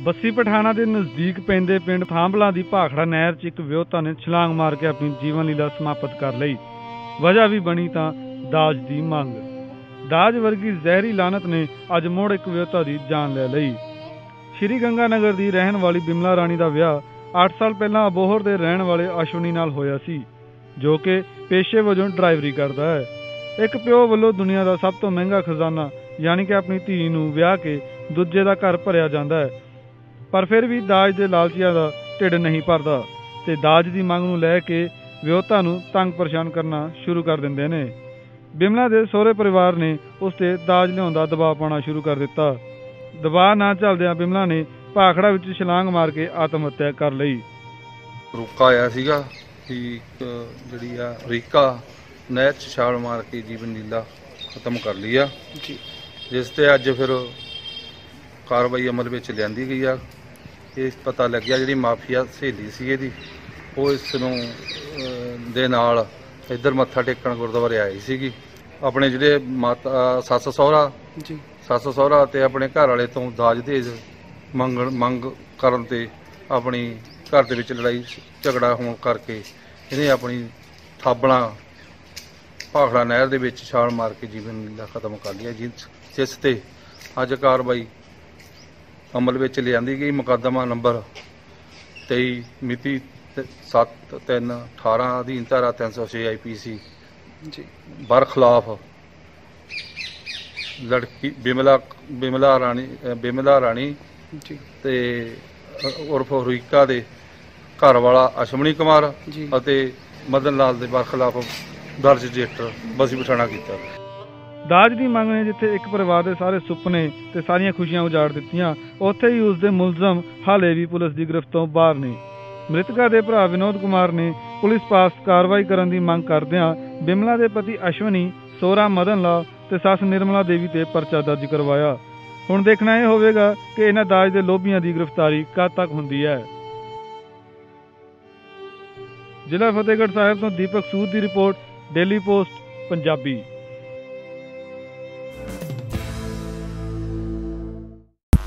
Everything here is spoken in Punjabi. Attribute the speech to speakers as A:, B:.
A: ਬੱਸੀ ਪਠਾਣਾ ਦੇ ਨਜ਼ਦੀਕ ਪੈਂਦੇ ਪਿੰਡ ਥਾਂਬਲਾ ਦੀ ਭਾਖੜਾ ਨਹਿਰ 'ਚ ਇੱਕ ਵਿਅਹਤਾ ਨੇ ਛਲਾਂਗ ਮਾਰ ਕੇ ਆਪਣੀ ਜੀਵਨ ਲੀਲਾ ਸਮਾਪਤ ਕਰ ਲਈ। ਵਜ੍ਹਾ ਵੀ ਬਣੀ ਤਾਂ ਦਾਜ ਦੀ ਮੰਗ। ਦਾਜ ਵਰਗੀ ਜ਼ਹਿਰੀ ਲਾਨਤ ਨੇ ਅੱਜ ਮੋੜ ਇੱਕ ਵਿਅਹਤਾ ਦੀ ਜਾਨ ਲੈ ਲਈ। ਸ਼੍ਰੀ ਗੰਗਾ ਨਗਰ ਦੀ ਰਹਿਣ ਵਾਲੀ ਬਿਮਲਾ ਰਾਣੀ ਦਾ ਵਿਆਹ 8 ਸਾਲ ਪਹਿਲਾਂ ਅਬੋਹਰ ਦੇ ਰਹਿਣ ਵਾਲੇ ਅਸ਼ਵਨੀ ਨਾਲ ਹੋਇਆ ਸੀ, ਜੋ ਕਿ ਪੇਸ਼ੇ ਵਜੋਂ ਡਰਾਈਵਰੀ ਕਰਦਾ ਹੈ। ਇੱਕ ਪਿਓ ਵੱਲੋਂ ਦੁਨੀਆ ਦਾ ਸਭ ਤੋਂ ਮਹਿੰਗਾ ਖਜ਼ਾਨਾ, ਯਾਨੀ ਕਿ ਆਪਣੀ ਧੀ ਨੂੰ ਵਿਆਹ ਕੇ ਦੂਜੇ ਦਾ ਘਰ ਭਰਿਆ ਜਾਂਦਾ ਹੈ ਪਰ ਫਿਰ ਵੀ ਦਾਜ ਦੇ ਲਾਲਚੀਆਂ ਦਾ ਢਿੱਡ ਨਹੀਂ ਭਰਦਾ ਤੇ ਦਾਜ ਦੀ ਮੰਗ ਨੂੰ ਲੈ ਕੇ ਵਿਆਹੁਤਾ ਨੂੰ ਤੰਗ ਪਰੇਸ਼ਾਨ ਕਰਨਾ ਸ਼ੁਰੂ ਕਰ ਦਿੰਦੇ ਨੇ। ਬਿਮਲਾ ਦੇ ਸਹੁਰੇ ਪਰਿਵਾਰ ਨੇ ਉਸ ਤੇ ਦਾਜ ਲਿਆਉਣ ਦਾ ਦਬਾਅ ਪਾਉਣਾ ਸ਼ੁਰੂ ਕਰ ਦਿੱਤਾ। ਦਬਾਅ ਨਾ ਚੱਲਦਿਆਂ ਬਿਮਲਾ ਨੇ ਭਾਖੜਾ ਵਿੱਚ ਛਲਾਂਗ ਮਾਰ ਕੇ ਆਤਮ ਹੱਤਿਆ ਕਰ ਲਈ।
B: ਰੁਕਾ ਆਇਆ ਸੀਗਾ ਕਿ ਇੱਕ ਜਿਹੜੀ ਆ ਰੀਕਾ ਨਹਿਰ 'ਚ ਛਾਲ ਮਾਰ ਕੇ ਜੀਵਨ ਲੀਲਾ ਖਤਮ ਕਰ ਲਈ ਆ।
C: ਜੀ।
B: ਜਿਸ ਤੇ ਅੱਜ ਫਿਰ ਕਾਰਵਾਈ ਅਮਲ ਵਿੱਚ ਲਿਆਂਦੀ ਗਈ ਆ। ਇਹ ਪਤਾ ਲੱਗਿਆ ਜਿਹੜੀ ਮਾਫੀਆ ਸਹੇਲੀ ਸੀ ਇਹਦੀ। ਉਹ ਇਸ ਨੂੰ ਦੇ ਨਾਲ ਇੱਧਰ ਮੱਥਾ ਟੇਕਣ ਗੁਰਦੁਆਰੇ ਆਈ ਸੀਗੀ। ਆਪਣੇ ਜਿਹੜੇ ਮਾਤਾ ਸੱਸ ਸਹੁਰਾ
C: ਜੀ।
B: ਸੱਸ ਸਹੁਰਾ ਤੇ ਆਪਣੇ ਘਰ ਵਾਲੇ ਤੋਂ ਦਾਜ ਦੇਜ ਮੰਗਣ ਮੰਗ ਕਰਨ ਤੇ ਆਪਣੀ ਘਰ ਦੇ ਵਿੱਚ ਲੜਾਈ ਝਗੜਾ ਹੋਣ ਕਰਕੇ ਇਹਨੇ ਆਪਣੀ ਥਾਬਣਾ ਭਾਖੜਾ ਨਹਿਰ ਦੇ ਵਿੱਚ ਛਾਲ ਮਾਰ ਕੇ ਜੀਵਨ ਲੀਲਾ ਖਤਮ ਕਰ ਲਿਆ। ਜਿਸ ਤੇ ਅੱਜ ਕਾਰਵਾਈ ਅਮਲ ਵਿੱਚ ਲਿਆਂਦੀ ਗਈ ਮੁਕੱਦਮਾ ਨੰਬਰ 23 ਮਿਤੀ 7 3 18 ਅਧੀਨ ਧਾਰਾ 306 ਆਈਪੀਸੀ
C: ਜੀ।
B: ਬਰਖਲਾਫ ਲੜਕੀ ਬਿਮਲਾ ਬਿਮਲਾ ਰਾਣੀ ਬਿਮਲਾ ਰਾਣੀ
C: ਜੀ।
B: ਤੇ ਉਰਫ ਰੁਈਕਾ ਦੇ ਘਰ ਵਾਲਾ ਅਸ਼ਮਨੀ ਕੁਮਾਰ ਅਤੇ ਮਦਨ ਲਾਲ ਦੇ ਬਰਖਲਾਫ ਦਰਜ ਰਜਿਸਟਰ ਬਸੀ ਪਠਾਣਾ ਕੀਤਾ
A: ਦਾਜ ਦੀ ਮੰਗ ਨੇ ਜਿੱਥੇ ਇੱਕ ਪਰਿਵਾਰ ਦੇ ਸਾਰੇ ਸੁਪਨੇ ਤੇ ਸਾਰੀਆਂ ਖੁਸ਼ੀਆਂ ਉਜਾੜ ਦਿੱਤੀਆਂ, ਉੱਥੇ ਹੀ ਉਸ ਦੇ ਮੁਲਜ਼ਮ ਹਾਲੇ ਵੀ ਪੁਲਿਸ ਦੀ ਗ੍ਰਿਫਤ ਤੋਂ ਬਾਹਰ ਨੇ। ਮ੍ਰਿਤਕਾ ਦੇ ਭਰਾ ਵਿਨੋਦ ਕੁਮਾਰ ਨੇ ਪੁਲਿਸ ਪਾਸ ਕਾਰਵਾਈ ਕਰਨ ਦੀ ਮੰਗ ਕਰਦਿਆਂ ਬਿਮਲਾ ਦੇ ਪਤੀ ਅਸ਼ਵਨੀ, ਸੋਹਰਾ ਮਦਨ ਤੇ ਸੱਸ ਨਿਰਮਲਾ ਦੇਵੀ ਤੇ ਪਰਚਾ ਦਰਜ ਕਰਵਾਇਆ। ਹੁਣ ਦੇਖਣਾ ਇਹ ਹੋਵੇਗਾ ਕਿ ਇਹਨਾਂ ਦਾਜ ਦੇ ਲੋਭੀਆਂ ਦੀ ਗ੍ਰਿਫਤਾਰੀ ਕਦ ਤੱਕ ਹੁੰਦੀ ਹੈ। ਜ਼ਿਲ੍ਹਾ ਫਤਿਹਗੜ੍ਹ ਸਾਹਿਬ ਤੋਂ ਦੀਪਕ ਸੂਦ ਦੀ ਰਿਪੋਰਟ, ਡੇਲੀ ਪੋਸਟ, ਪੰਜਾਬੀ।